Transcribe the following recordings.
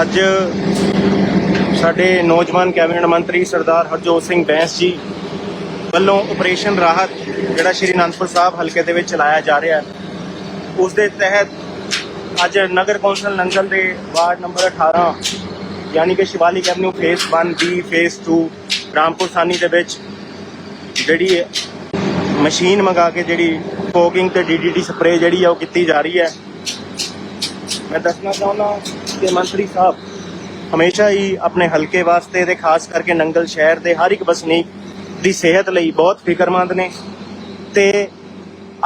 ਅੱਜ ਸਾਡੇ ਨੌਜਵਾਨ ਕੈਬਨਿਟ ਮੰਤਰੀ ਸਰਦਾਰ ਹਰਜੋਤ ਸਿੰਘ ਬੈਂਸ ਜੀ ਵੱਲੋਂ ਆਪਰੇਸ਼ਨ ਰਾਹਤ, ਜਿਹੜਾ ਸ਼੍ਰੀ ਅਨੰਦਪੁਰ ਸਾਹਿਬ ਹਲਕੇ ਦੇ ਵਿੱਚ ਚਲਾਇਆ ਜਾ ਰਿਹਾ ਉਸ ਦੇ ਤਹਿਤ ਅੱਜ ਨਗਰ ਕੌਂਸਲ ਨੰਗਲ ਦੇ ਵਾਰਡ ਨੰਬਰ 18 ਯਾਨੀ ਕਿ Shivali avenue phase 1 B, phase 2 Rampur Sani ਦੇ ਵਿੱਚ ਜਿਹੜੀ ਮਸ਼ੀਨ ਮੰਗਾ ਕੇ ਜਿਹੜੀ ਫੋਗਿੰਗ ਤੇ ਡੀਡੀਟੀ ਸਪਰੇ ਜਿਹੜੀ ਆ ਉਹ ਕੀਤੀ ਜਾ ਰਹੀ ਹੈ। ਮੈਂ ਦੱਸਣਾ ਚਾਹੁੰਦਾ ਕਿ ਮੰਤਰੀ ਸਾਹਿਬ, ਹਮੇਸ਼ਾ ਹੀ ਆਪਣੇ ਹਲਕੇ ਵਾਸਤੇ ਤੇ ਖਾਸ ਕਰਕੇ ਨੰਗਲ ਸ਼ਹਿਰ ਦੇ ਹਰ ਇੱਕ ਵਸਨੀਕ ਦੀ ਸਿਹਤ ਲਈ ਬਹੁਤ ਫਿਕਰਮੰਦ ਨੇ ਤੇ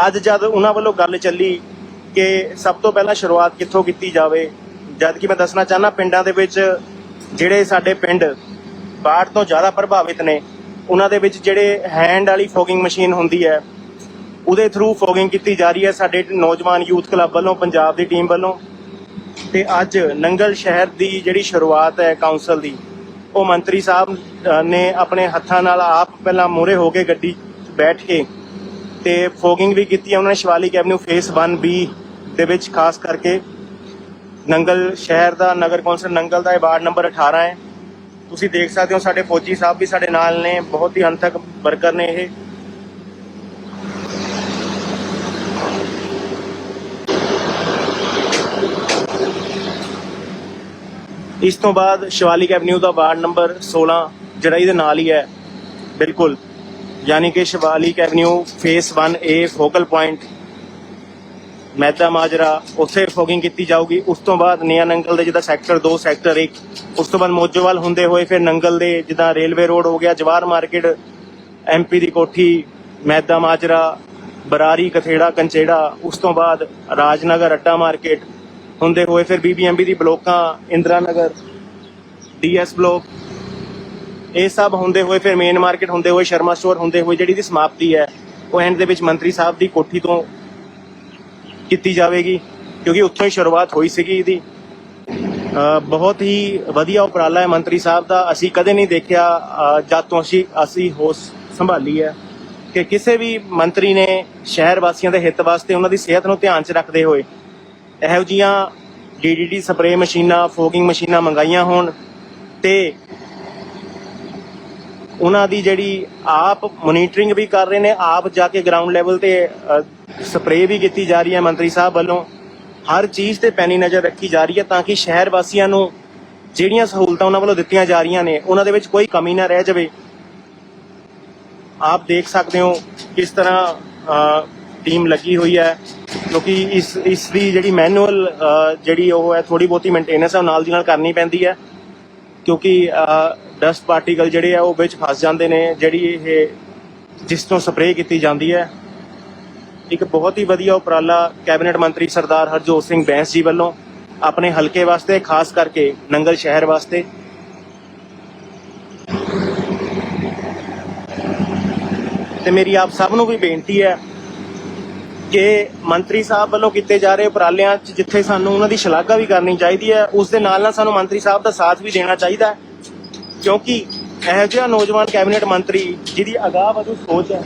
ਅੱਜ ਜਦ ਉਹਨਾਂ ਵੱਲੋਂ ਗੱਲ ਚੱਲੀ ਕਿ ਸਭ ਤੋਂ ਪਹਿਲਾਂ ਸ਼ੁਰੂਆਤ ਕਿੱਥੋਂ ਕੀਤੀ ਜਾਵੇ, ਜਦ ਕਿ ਮੈਂ ਦੱਸਣਾ ਚਾਹਨਾ ਪਿੰਡਾਂ ਦੇ ਵਿੱਚ ਜਿਹੜੇ ਸਾਡੇ ਪਿੰਡ ਬਾੜ ਤੋਂ ਜ਼ਿਆਦਾ ਪ੍ਰਭਾਵਿਤ ਨੇ, ਉਹਨਾਂ ਦੇ ਵਿੱਚ ਜਿਹੜੇ ਹੈਂਡ ਵਾਲੀ ਫੋਗਿੰਗ ਮਸ਼ੀਨ ਹੁੰਦੀ ਹੈ, ਉਹਦੇ ਥਰੂ ਫੋਗਿੰਗ ਕੀਤੀ ਜਾ ਰਹੀ ਹੈ ਸਾਡੇ ਨੌਜਵਾਨ ਯੂਥ ਕਲੱਬ ਵੱਲੋਂ, ਪੰਜਾਬ ਦੀ ਟੀਮ ਵੱਲੋਂ। ਤੇ ਅੱਜ ਨੰਗਲ ਸ਼ਹਿਰ ਦੀ ਜਿਹੜੀ ਸ਼ੁਰੂਆਤ ਹੈ ਕਾਉਂਸਲ ਦੀ, ਉਹ ਮੰਤਰੀ ਸਾਹਿਬ ਨੇ ਆਪਣੇ ਹੱਥਾਂ ਨਾਲ ਆਪ ਪਹਿਲਾਂ ਮੂਹਰੇ ਹੋ ਕੇ ਗੱਡੀ ਬੈਠ ਕੇ ਤੇ ਫੋਗਿੰਗ ਵੀ ਕੀਤੀ ਉਹਨਾਂ ਨੇ ਸ਼ਿਵਾਲਿਕ ਐਵਨਿਊ ਫੇਸ 1 ਬੀ ਦੇ ਵਿੱਚ ਖਾਸ ਕਰਕੇ ਨੰਗਲ ਸ਼ਹਿਰ ਦਾ ਨਗਰ ਕੌਂਸਲ ਨੰਗਲ ਦਾ ਇਹ ਵਾਰਡ ਨੰਬਰ 18 ਹੈ। ਤੁਸੀਂ ਦੇਖ ਸਕਦੇ ਹੋ ਸਾਡੇ ਫੌਜੀ ਸਾਹਿਬ ਵੀ ਸਾਡੇ ਨਾਲ ਨੇ, ਬਹੁਤ ਹੀ ਅੰਤਕ ਵਰਕਰ ਨੇ ਇਹ। ਇਸ ਤੋਂ ਬਾਅਦ ਸ਼ਿਵਾਲਿਕ ਐਵਨਿਊ ਦਾ ਵਾਰਡ ਨੰਬਰ 16 ਜਿਹੜਾ ਇਹਦੇ ਨਾਲ ਹੀ ਹੈ। ਬਿਲਕੁਲ। ਯਾਨੀ ਕਿ Shivalik avenue phase 1A focal point, Maida Majra, ਉੱਥੇ ਫੋਗਿੰਗ ਕੀਤੀ ਜਾਊਗੀ। ਉਸ ਤੋਂ ਬਾਅਦ ਨਿਆ ਨੰਗਲ ਦੇ ਜਿੱਦਾਂ ਸੈਕਟਰ 2 ਸੈਕਟਰ 1 ਉਸ ਤੋਂ ਬਾਅਦ ਮੋਜੋਵਾਲ ਹੁੰਦੇ ਹੋਏ ਫਿਰ ਨੰਗਲ ਦੇ ਜਿੱਦਾਂ ਰੇਲਵੇ ਰੋਡ ਹੋ ਗਿਆ ਜਵਾਰ ਮਾਰਕੀਟ ਐਮਪੀ ਦੀ ਕੋਠੀ, ਮੈਦਾ ਮਾਜਰਾ, ਬਰਾਰੀ, ਕਥੇੜਾ, ਕੰਚੇੜਾ, ਉਸ ਤੋਂ ਬਾਅਦ ਰਾਜਨਗਰ, ਅੱਡਾ ਮਾਰਕੀਟ ਹੁੰਦੇ ਹੋਏ ਫਿਰ ਬੀਬੀਐਮਬੀ ਦੀ ਬਲੋਕਾਂ, ਇੰਦਰਾ ਨਗਰ ਡੀਐਸ ਬਲੋਕ, ਇਹ ਸਭ ਹੁੰਦੇ ਹੋਏ ਫਿਰ ਮੇਨ ਮਾਰਕੀਟ ਹੁੰਦੇ ਹੋਏ ਸ਼ਰਮਾ ਸਟੋਰ ਹੁੰਦੇ ਹੋਏ ਜਿਹੜੀ ਦੀ ਸਮਾਪਤੀ ਹੈ, ਉਹ ਐਂਡ ਦੇ ਵਿੱਚ ਮੰਤਰੀ ਸਾਹਿਬ ਦੀ ਕੋਠੀ ਤੋਂ ਕੀਤੀ ਜਾਵੇਗੀ, ਕਿਉਂਕਿ ਉੱਥੋਂ ਹੀ ਸ਼ੁਰੂਆਤ ਹੋਈ ਸੀਗੀ ਇਹਦੀ। ਬਹੁਤ ਹੀ ਵਧੀਆ ਉਪਰਾਲਾ ਹੈ ਮੰਤਰੀ ਸਾਹਿਬ ਦਾ। ਅਸੀਂ ਕਦੇ ਨਹੀਂ ਦੇਖਿਆ ਜਦ ਤੋਂ ਅਸੀਂ ਅਸੀਂ ਹੋਸ ਸੰਭਾਲੀ ਹੈ ਕਿ ਕਿਸੇ ਵੀ ਮੰਤਰੀ ਨੇ ਸ਼ਹਿਰ ਵਾਸੀਆਂ ਦੇ ਹਿੱਤ ਵਾਸਤੇ ਉਹਨਾਂ ਦੀ ਸਿਹਤ ਨੂੰ ਧਿਆਨ 'ਚ ਰੱਖਦੇ ਹੋਏ ਇਹੋ ਜੀਆਂ ਡੀਡੀਟੀ ਸਪਰੇ ਮਸ਼ੀਨਾਂ ਫੋਗਿੰਗ ਮਸ਼ੀਨਾਂ ਮੰਗਾਈਆਂ ਹੋਣ ਤੇ ਉਹਨਾਂ ਦੀ ਜਿਹੜੀ ਆਪ ਮੋਨੀਟਰਿੰਗ ਵੀ ਕਰ ਰਹੇ ਨੇ, ਆਪ ਜਾ ਕੇ ਗਰਾਊਂਡ ਲੈਵਲ ਤੇ ਸਪਰੇ ਵੀ ਕੀਤੀ ਜਾ ਰਹੀ ਹੈ ਮੰਤਰੀ ਸਾਹਿਬ ਵੱਲੋਂ। ਹਰ ਚੀਜ਼ ਤੇ ਪੈਣੀ ਨਜ਼ਰ ਰੱਖੀ ਜਾ ਰਹੀ ਹੈ ਤਾਂ ਕਿ ਸ਼ਹਿਰ ਵਾਸੀਆਂ ਨੂੰ ਜਿਹੜੀਆਂ ਸਹੂਲਤਾਂ ਉਹਨਾਂ ਵੱਲੋਂ ਦਿੱਤੀਆਂ ਜਾ ਰਹੀਆਂ ਨੇ, ਉਹਨਾਂ ਦੇ ਵਿੱਚ ਕੋਈ ਕਮੀ ਨਾ ਰਹਿ ਜਾਵੇ। ਆਪ ਦੇਖ ਸਕਦੇ ਹੋ ਕਿਸ ਤਰ੍ਹਾਂ ਟੀਮ ਲੱਗੀ ਹੋਈ ਹੈ। ਕਿਉਂਕਿ ਇਸ ਇਸ ਦੀ ਜਿਹੜੀ ਮੈਨੂਅਲ ਜਿਹੜੀ ਉਹ ਹੈ ਥੋੜੀ ਬਹੁਤੀ ਮੇਨਟੇਨੈਂਸ ਹੈ, ਉਹ ਨਾਲ ਦੀ ਨਾਲ ਕਰਨੀ ਪੈਂਦੀ ਹੈ। ਕਿਉਂਕਿ ਡਸਟ ਪਾਰਟੀਕਲ ਜਿਹੜੇ ਆ, ਉਹ ਵਿੱਚ ਫਸ ਜਾਂਦੇ ਨੇ, ਜਿਹੜੀ ਇਹ ਜਿਸ ਤੋਂ ਸਪਰੇਅ ਕੀਤੀ ਜਾਂਦੀ ਹੈ। ਇੱਕ ਬਹੁਤ ਹੀ ਵਧੀਆ ਉਪਰਾਲਾ ਕੈਬਨਿਟ ਮੰਤਰੀ ਸਰਦਾਰ ਹਰਜੋਤ ਸਿੰਘ ਬੈਂਸ ਜੀ ਵੱਲੋਂ ਆਪਣੇ ਹਲਕੇ ਵਾਸਤੇ, ਖਾਸ ਕਰਕੇ ਨੰਗਲ ਸ਼ਹਿਰ ਵਾਸਤੇ। ਤੇ ਮੇਰੀ ਆਪ ਸਭ ਨੂੰ ਵੀ ਬੇਨਤੀ ਹੈ ਕਿ ਮੰਤਰੀ ਸਾਹਿਬ ਵੱਲੋਂ ਕੀਤੇ ਜਾ ਰਹੇ ਉਪਰਾਲਿਆਂ 'ਚ ਜਿੱਥੇ ਸਾਨੂੰ ਉਹਨਾਂ ਦੀ ਸ਼ਲਾਘਾ ਵੀ ਕਰਨੀ ਚਾਹੀਦੀ ਹੈ, ਉਸ ਦੇ ਨਾਲ ਨਾਲ ਸਾਨੂੰ ਮੰਤਰੀ ਸਾਹਿਬ ਦਾ ਸਾਥ ਵੀ ਦੇਣਾ ਚਾਹੀਦਾ ਹੈ। ਕਿਉਂਕਿ ਇਹੋ ਜਿਹਾ ਨੌਜਵਾਨ ਕੈਬਨਿਟ ਮੰਤਰੀ ਜਿਹਦੀ ਅਗਾਹ ਵਧੂ ਸੋਚ ਹੈ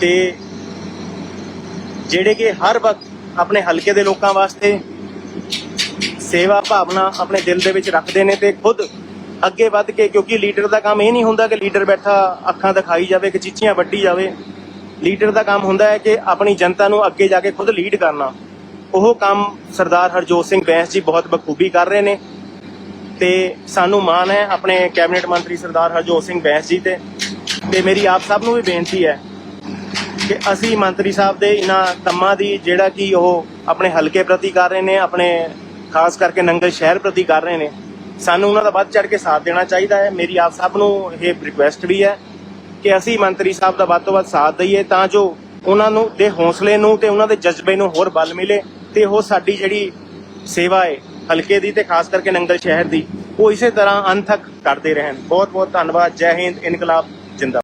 ਤੇ ਜਿਹੜੇ ਕਿ ਹਰ ਵਕਤ ਆਪਣੇ ਹਲਕੇ ਦੇ ਲੋਕਾਂ ਵਾਸਤੇ ਸੇਵਾ ਭਾਵਨਾ ਆਪਣੇ ਦਿਲ ਦੇ ਵਿੱਚ ਰੱਖਦੇ ਨੇ ਤੇ ਖੁਦ ਅੱਗੇ ਵੱਧ ਕੇ, ਕਿਉਂਕਿ ਲੀਡਰ ਦਾ ਕੰਮ ਇਹ ਨਹੀਂ ਹੁੰਦਾ ਕਿ ਲੀਡਰ ਬੈਠਾ ਅੱਖਾਂ ਦਿਖਾਈ ਜਾਵੇ ਕਿ ਚੀਚੀਆਂ ਵੱਢੀ ਜਾਵੇ। ਲੀਡਰ ਦਾ ਕੰਮ ਹੁੰਦਾ ਹੈ ਕਿ ਆਪਣੀ ਜਨਤਾ ਨੂੰ ਅੱਗੇ ਜਾ ਕੇ ਖੁਦ ਲੀਡ ਕਰਨਾ। ਉਹ ਕੰਮ ਸਰਦਾਰ ਹਰਜੋਤ ਸਿੰਘ ਬੈਂਸ ਜੀ ਬਹੁਤ ਬਖੂਬੀ ਕਰ ਰਹੇ ਨੇ ਤੇ ਸਾਨੂੰ ਮਾਣ ਹੈ ਆਪਣੇ ਕੈਬਨਿਟ ਮੰਤਰੀ ਸਰਦਾਰ ਹਰਜੋਤ ਸਿੰਘ ਬੈਂਸ ਜੀ ਤੇ। ਤੇ ਮੇਰੀ ਆਪ ਸਭ ਨੂੰ ਵੀ ਬੇਨਤੀ ਹੈ ਕਿ ਅਸੀਂ ਮੰਤਰੀ ਸਾਹਿਬ ਦੇ ਇਹਨਾਂ ਕੰਮਾਂ ਦੀ ਜਿਹੜਾ ਕਿ ਉਹ ਆਪਣੇ ਹਲਕੇ ਪ੍ਰਤੀ ਕਰ ਰਹੇ ਨੇ, ਆਪਣੇ ਖਾਸ ਕਰਕੇ ਨੰਗਲ ਸ਼ਹਿਰ ਪ੍ਰਤੀ ਕਰ ਰਹੇ ਨੇ। ਸਾਨੂੰ ਉਹਨਾਂ ਦਾ ਵੱਧ ਚੜ ਕੇ ਸਾਥ ਦੇਣਾ ਚਾਹੀਦਾ ਹੈ। ਮੇਰੀ ਆਪ ਸਭ ਨੂੰ ਇਹ ਰਿਕੁਐਸਟ ਵੀ ਹੈ ਕਿ ਅਸੀਂ ਮੰਤਰੀ ਸਾਹਿਬ ਦਾ ਵੱਧ ਤੋਂ ਵੱਧ ਸਾਥ ਦਈਏ ਤਾਂ ਜੋ ਉਹਨਾਂ ਨੂੰ ਦੇ ਹੌਸਲੇ ਨੂੰ ਤੇ ਉਹਨਾਂ ਦੇ ਜਜ਼ਬੇ ਨੂੰ ਹੋਰ ਬਲ ਮਿਲੇ ਤੇ ਉਹ ਸਾਡੀ ਜਿਹੜੀ ਸੇਵਾ ਹੈ ਹਲਕੇ ਦੀ ਤੇ ਖਾਸ ਕਰਕੇ ਨੰਗਲ ਸ਼ਹਿਰ ਦੀ, ਉਹ ਇਸੇ ਤਰ੍ਹਾਂ ਅਨਥਕ ਕਰਦੇ ਰਹਿਣ। ਬਹੁਤ ਬਹੁਤ ਧੰਨਵਾਦ। ਜੈ ਹਿੰਦ। ਇਨਕਲਾਬ ਜਿੰਦਾ